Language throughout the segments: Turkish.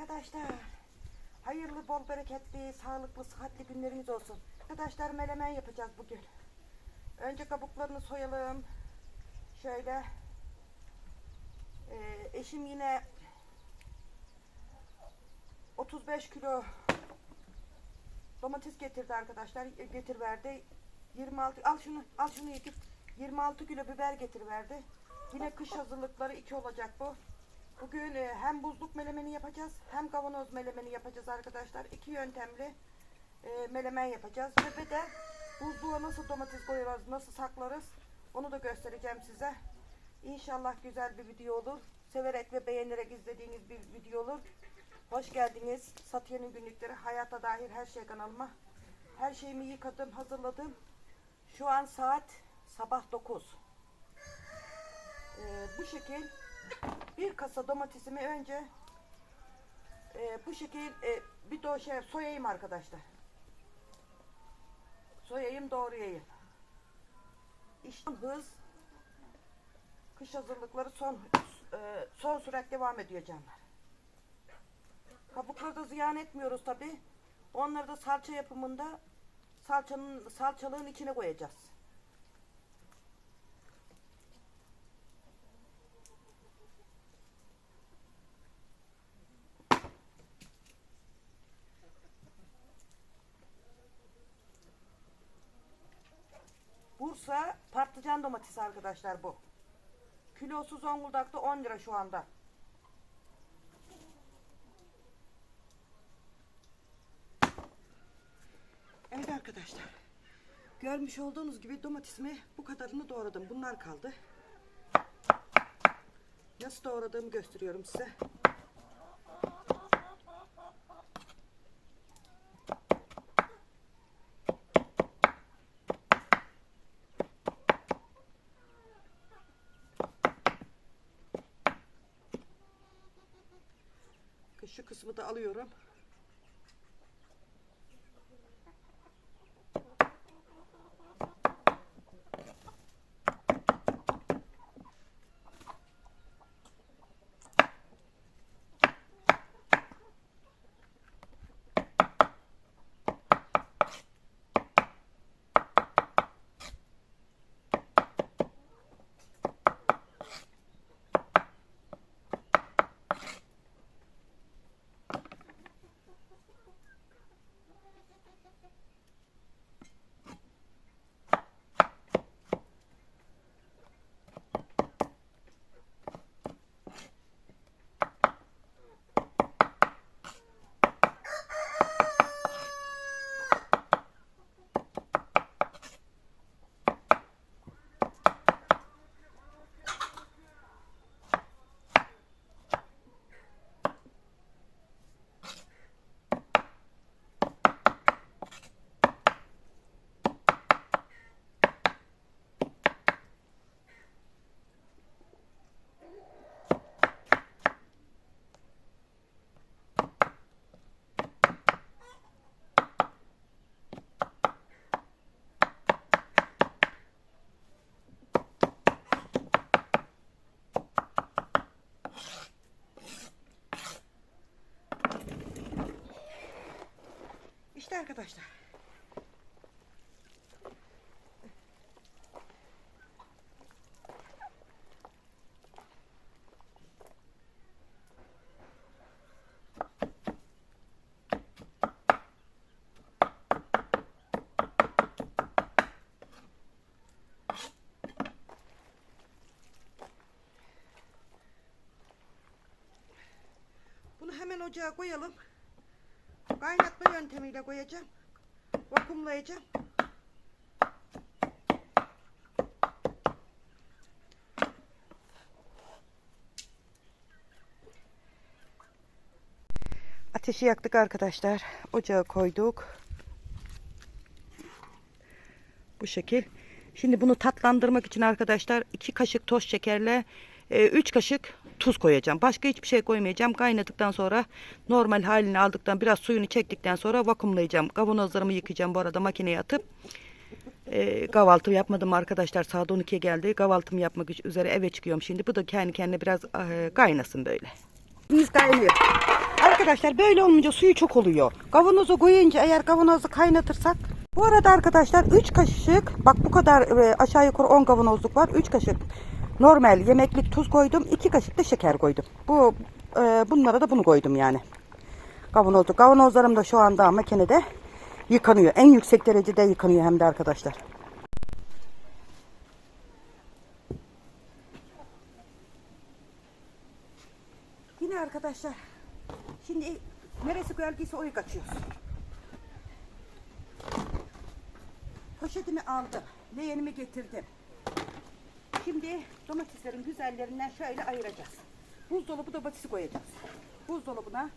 Arkadaşlar hayırlı, bol bereketli, sağlıklı, sıhhatli günleriniz olsun. Arkadaşlar melemen yapacağız bugün. Önce kabuklarını soyalım. Şöyle. Ee, eşim yine 35 kilo domates getirdi arkadaşlar. E, Getir verdi. 26 al şunu al şunu yıkıp 26 kilo biber getir verdi. Yine kış hazırlıkları iki olacak bu. Bugün e, hem buzluk melemeni yapacağız hem kavanoz melemeni yapacağız arkadaşlar. İki yöntemli e, melemen yapacağız. Ve bir de buzluğa nasıl domates koyarız, nasıl saklarız onu da göstereceğim size. İnşallah güzel bir video olur. Severek ve beğenerek izlediğiniz bir video olur. Hoş geldiniz. Satiye'nin günlükleri hayata dair her şey kanalıma. Her şeyimi yıkadım, hazırladım. Şu an saat sabah 9. Ee, bu şekil bir kasa domatesimi önce e, bu şekil e, bir do şey soyayım arkadaşlar. Soyayım doğrayayım. İşte hız kış hazırlıkları son e, son sürat devam ediyor canlar. Kabukları da ziyan etmiyoruz tabi. Onları da salça yapımında salçanın salçalığın içine koyacağız. Bursa patlıcan domatesi arkadaşlar bu. Kilosu Zonguldak'ta 10 lira şu anda. Evet arkadaşlar. Görmüş olduğunuz gibi domatesimi bu kadarını doğradım. Bunlar kaldı. Nasıl doğradığımı gösteriyorum size. Şu kısmı da alıyorum. Arkadaşlar. Bunu hemen ocağa koyalım. Kaynatma yöntemiyle koyacağım. Vakumlayacağım. Ateşi yaktık arkadaşlar. Ocağa koyduk. Bu şekil. Şimdi bunu tatlandırmak için arkadaşlar 2 kaşık toz şekerle 3 kaşık tuz koyacağım. Başka hiçbir şey koymayacağım. Kaynadıktan sonra normal halini aldıktan biraz suyunu çektikten sonra vakumlayacağım. Kavanozlarımı yıkayacağım bu arada makineye atıp. E, kahvaltı yapmadım arkadaşlar. Saat 12'ye geldi. Kahvaltımı yapmak üzere eve çıkıyorum şimdi. Bu da kendi kendine biraz e, kaynasın böyle. Biz kaynıyor. Ay, Arkadaşlar böyle olunca suyu çok oluyor. Kavanozu koyunca eğer kavanozu kaynatırsak. Bu arada arkadaşlar 3 kaşık bak bu kadar e, aşağı yukarı 10 kavanozluk var. 3 kaşık normal yemeklik tuz koydum. 2 kaşık da şeker koydum. Bu e, bunlara da bunu koydum yani. Kavanozluk. Kavanozlarım da şu anda makinede yıkanıyor. En yüksek derecede yıkanıyor hem de arkadaşlar. Yine arkadaşlar. Şimdi neresi gölgesi oraya kaçıyoruz. Poşetimi aldım. Leğenimi getirdim. Şimdi domateslerin güzellerinden şöyle ayıracağız. Buzdolabı domatesi koyacağız. Buzdolabına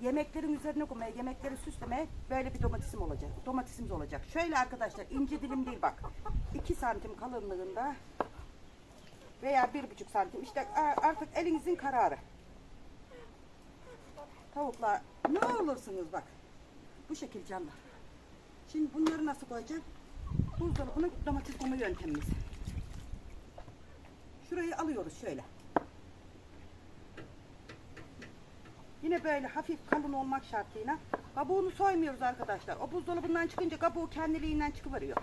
yemeklerin üzerine koymaya, yemekleri süslemeye böyle bir domatesim olacak. Domatesimiz olacak. Şöyle arkadaşlar ince dilim değil bak. 2 santim kalınlığında veya bir buçuk santim. İşte artık elinizin kararı. Tavuklar ne olursunuz bak. Bu şekil canlar. Şimdi bunları nasıl koyacağım? Buzdolabına domates koyma yöntemimiz. Şurayı alıyoruz şöyle. Yine böyle hafif kalın olmak şartıyla. Kabuğunu soymuyoruz arkadaşlar. O buzdolabından çıkınca kabuğu kendiliğinden çıkıveriyor.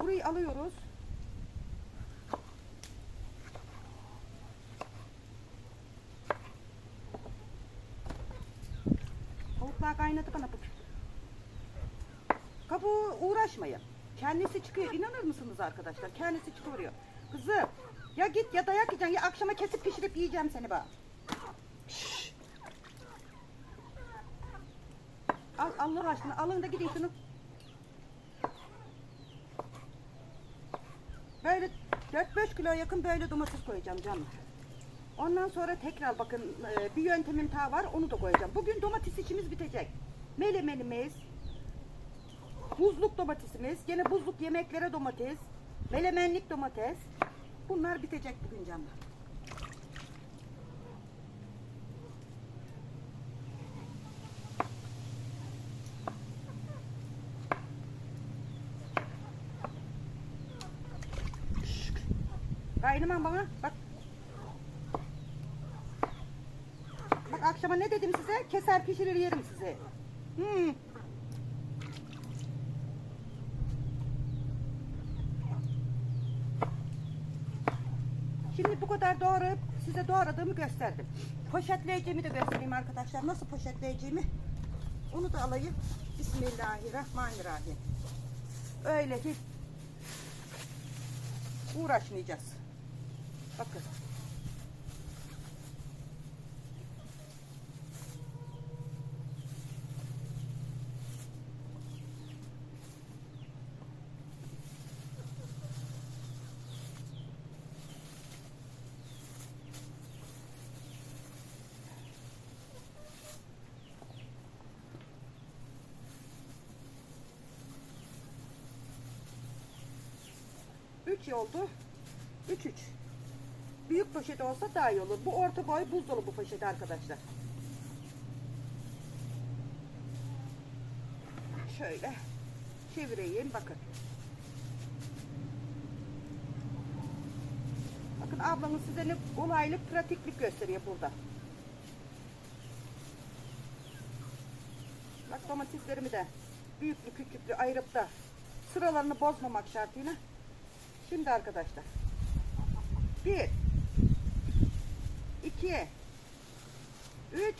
Burayı alıyoruz. Tavuklar kaynadı bana bak. Kabuğu uğraşmayın. Kendisi çıkıyor. İnanır mısınız arkadaşlar? Kendisi çıkıyor. Kızım ya git ya dayak yiyeceksin ya akşama kesip pişirip yiyeceğim seni bak. Al Allah aşkına alın da gidin şunu. Böyle 4-5 kilo yakın böyle domates koyacağım canım. Ondan sonra tekrar bakın e, bir yöntemim daha var onu da koyacağım. Bugün domates işimiz bitecek. Melemenimiz, buzluk domatesimiz, gene buzluk yemeklere domates, melemenlik domates. Bunlar bitecek bugün canlar. Kaynımam bana bak. Bak akşama ne dedim size? Keser pişirir yerim size. Hmm. Şimdi bu kadar doğrayıp size doğradığımı gösterdim. Poşetleyeceğimi de göstereyim arkadaşlar. Nasıl poşetleyeceğimi onu da alayım. Bismillahirrahmanirrahim. Öyle hiç uğraşmayacağız. Bakın. Üç oldu. Üç üç. Büyük poşet olsa daha iyi olur. Bu orta boy buzdolabı poşeti arkadaşlar. Şöyle çevireyim bakın. Bakın ablamız size ne kolaylık, pratiklik gösteriyor burada. Bak domateslerimi de büyüklü küçüklü ayırıp da sıralarını bozmamak şartıyla. Şimdi arkadaşlar. Bir, iki, üç,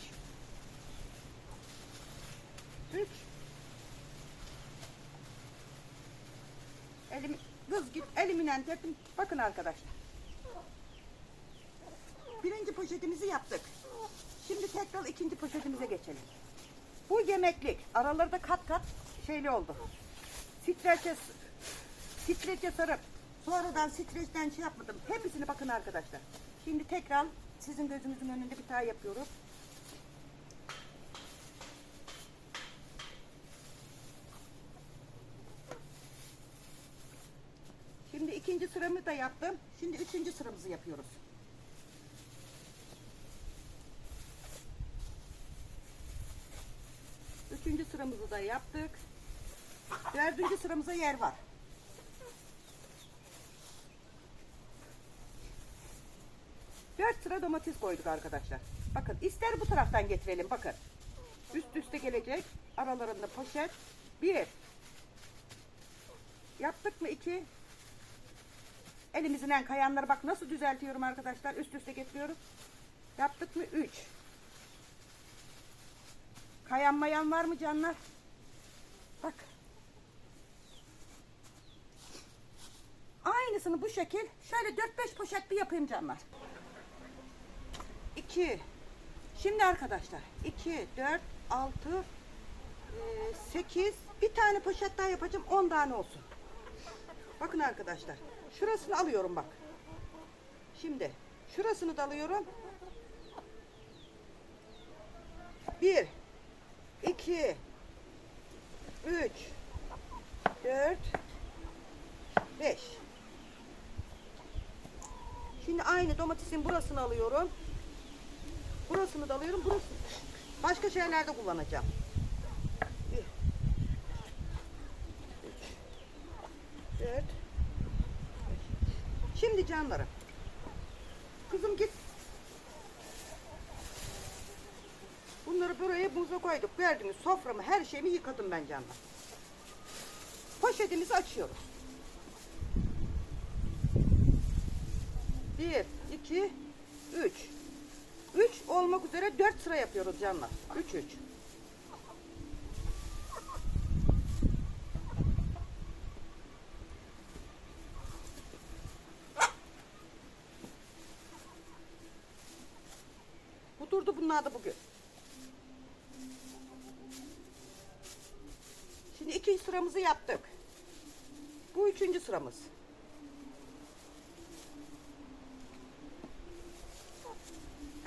üç. Elim, kız git eliminen tepin. Bakın arkadaşlar. Birinci poşetimizi yaptık. Şimdi tekrar ikinci poşetimize geçelim. Bu yemeklik. Araları da kat kat şeyli oldu. Streçe, streçe sarıp sonradan streçten şey yapmadım. Hepsini bakın arkadaşlar. Şimdi tekrar sizin gözünüzün önünde bir daha yapıyoruz. Şimdi ikinci sıramı da yaptım. Şimdi üçüncü sıramızı yapıyoruz. Üçüncü sıramızı da yaptık. Dördüncü sıramıza yer var. 4 sıra domates koyduk arkadaşlar. Bakın ister bu taraftan getirelim bakın. Üst üste gelecek. Aralarında poşet. Bir. Yaptık mı iki? Elimizden kayanları bak nasıl düzeltiyorum arkadaşlar. Üst üste getiriyorum. Yaptık mı? Üç. Kayan mayan var mı canlar? Bak. Aynısını bu şekil şöyle 4-5 poşet bir yapayım canlar. 2 Şimdi arkadaşlar 2 4 6 8 bir tane poşet daha yapacağım 10 tane olsun. Bakın arkadaşlar. Şurasını alıyorum bak. Şimdi şurasını da alıyorum. 1 2 3 4 5 Şimdi aynı domatesin burasını alıyorum. Burasını da alıyorum. Burası başka şeylerde kullanacağım. 1 3 4 Şimdi canlarım. Kızım git. Bunları buraya buza koyduk. Verdiğimiz soframı her şeyimi yıkadım ben canlar. Poşetimizi açıyoruz. Bir, iki, üç. Üç olmak üzere dört sıra yapıyoruz canlar. Üç, üç. Bu durdu bunlar da bugün. Şimdi ikinci sıramızı yaptık. Bu üçüncü sıramız.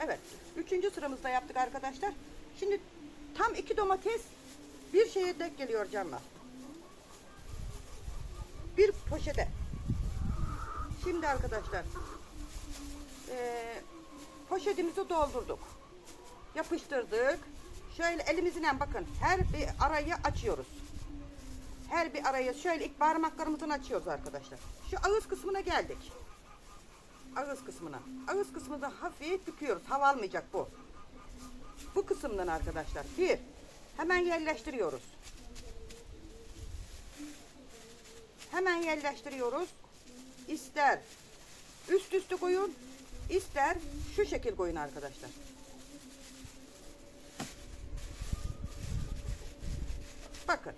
Evet. Üçüncü sıramızda yaptık arkadaşlar. Şimdi tam iki domates bir şeye denk geliyor canlar. Bir poşete. Şimdi arkadaşlar eee poşetimizi doldurduk. Yapıştırdık. Şöyle elimizle bakın her bir arayı açıyoruz. Her bir arayı şöyle ilk parmaklarımızın açıyoruz arkadaşlar. Şu ağız kısmına geldik. Ağız kısmına. Ağız kısmını da hafif büküyoruz. Hava almayacak bu. Bu kısımdan arkadaşlar. Bir. Hemen yerleştiriyoruz. Hemen yerleştiriyoruz. İster üst üste koyun, ister şu şekil koyun arkadaşlar. Bakın.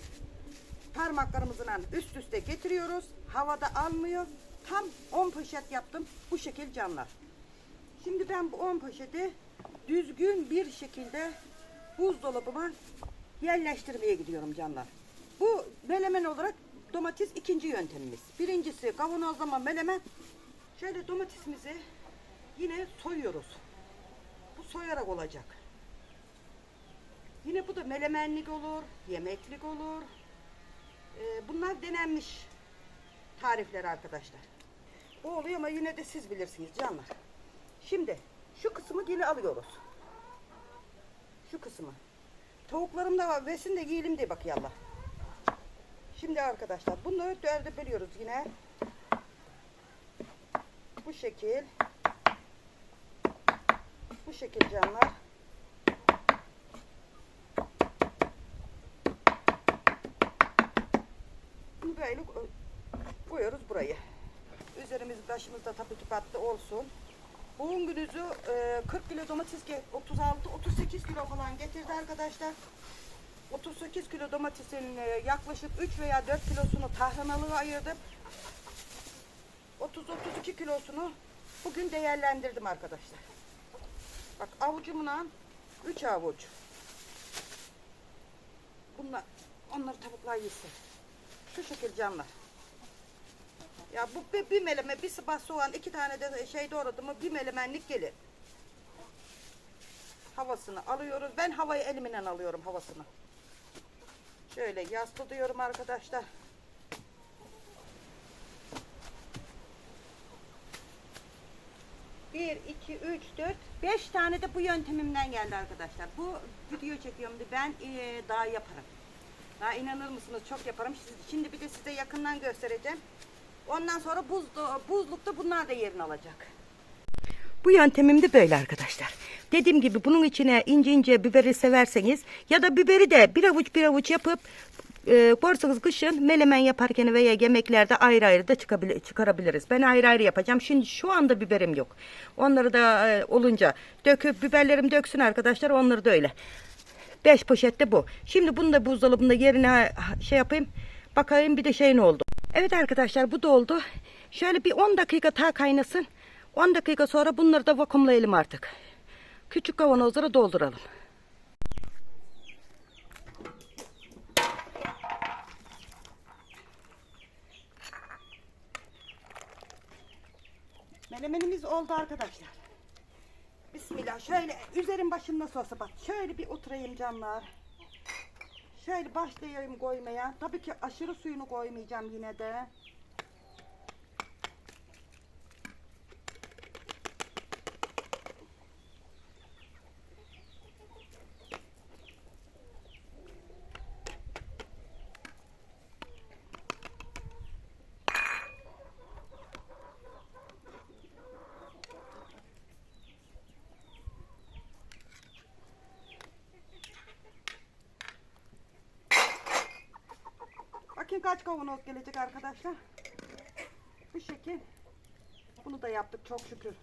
Parmaklarımızla üst üste getiriyoruz. Havada almıyor. Tam 10 poşet yaptım. Bu şekil canlar. Şimdi ben bu 10 poşeti düzgün bir şekilde buzdolabıma yerleştirmeye gidiyorum canlar. Bu melemen olarak domates ikinci yöntemimiz. Birincisi kavanozlama melemen. Şöyle domatesimizi yine soyuyoruz. Bu soyarak olacak. Yine bu da melemenlik olur, yemeklik olur. Ee, bunlar denenmiş tarifler arkadaşlar. Bu oluyor ama yine de siz bilirsiniz canlar. Şimdi şu kısmı yine alıyoruz. Şu kısmı. Tavuklarım da var. Vesin de yiyelim diye bak yallah. Şimdi arkadaşlar bunları dörde bölüyoruz yine. Bu şekil. Bu şekil canlar. Bunu böyle koy- koyuyoruz burayı. Üzerimiz başımızda tabii ki battı olsun. Bugün günüzü e, 40 kilo domates 36-38 kilo falan getirdi arkadaşlar. 38 kilo domatesin e, yaklaşık 3 veya 4 kilosunu tahranalığa ayırdım. 30-32 kilosunu bugün değerlendirdim arkadaşlar. Bak avucumla 3 avuç. Bunlar, onları tavuklar yesin. Şu şekil canlar. Ya bu bir, bir meleme, bir sıbah soğan, iki tane de şey doğradı mı bir melemenlik gelir. Havasını alıyoruz. Ben havayı elimle alıyorum havasını. Şöyle yaslı diyorum arkadaşlar. Bir, iki, üç, dört, beş tane de bu yöntemimden geldi arkadaşlar. Bu video çekiyorum diye ben eee, daha yaparım. Daha inanır mısınız çok yaparım. Şimdi bir de size yakından göstereceğim. Ondan sonra buz, buzlukta bunlar da yerini alacak. Bu yöntemim de böyle arkadaşlar. Dediğim gibi bunun içine ince ince biberi severseniz ya da biberi de bir avuç bir avuç yapıp e, borsanız kışın melemen yaparken veya yemeklerde ayrı ayrı da çıkabili- çıkarabiliriz. Ben ayrı ayrı yapacağım. Şimdi şu anda biberim yok. Onları da e, olunca döküp biberlerim döksün arkadaşlar. Onları da öyle. 5 poşette bu. Şimdi bunu da buzdolabında yerine şey yapayım. Bakayım bir de şey ne oldu. Evet arkadaşlar bu da oldu. Şöyle bir 10 dakika daha kaynasın. 10 dakika sonra bunları da vakumlayalım artık. Küçük kavanozlara dolduralım. Menemenimiz oldu arkadaşlar. Bismillah. Şöyle üzerin başım nasıl olsa bak. Şöyle bir oturayım canlar. Şöyle başlayayım koymaya. Tabii ki aşırı suyunu koymayacağım yine de. Bakın kaç kavanoz gelecek arkadaşlar. Bu şekil. Bunu da yaptık çok şükür.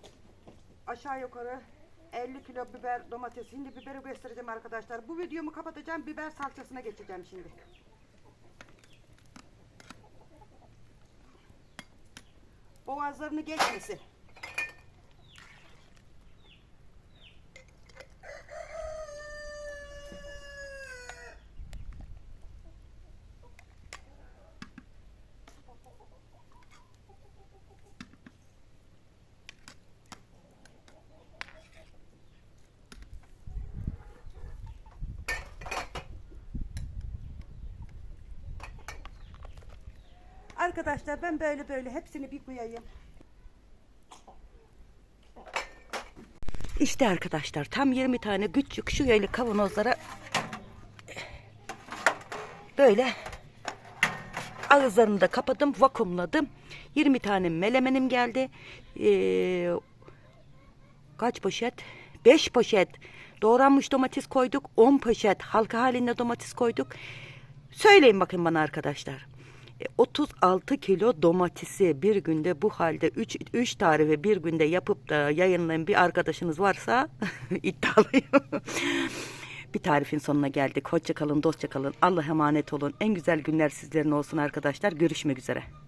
Aşağı yukarı 50 kilo biber domates. Şimdi biberi göstereceğim arkadaşlar. Bu videomu kapatacağım. Biber salçasına geçeceğim şimdi. Boğazlarını geçmesin. Arkadaşlar ben böyle böyle hepsini bir koyayım. İşte arkadaşlar tam 20 tane küçük şu yaylı kavanozlara böyle ağızlarını da kapadım vakumladım. 20 tane melemenim geldi. Ee, kaç poşet? 5 poşet doğranmış domates koyduk. 10 poşet halka halinde domates koyduk. Söyleyin bakın bana arkadaşlar. E, 36 kilo domatesi bir günde bu halde 3 3 tarifi bir günde yapıp da yayınlayan bir arkadaşınız varsa iddialıyım. bir tarifin sonuna geldik. Hoşça kalın, dostça kalın. Allah emanet olun. En güzel günler sizlerin olsun arkadaşlar. Görüşmek üzere.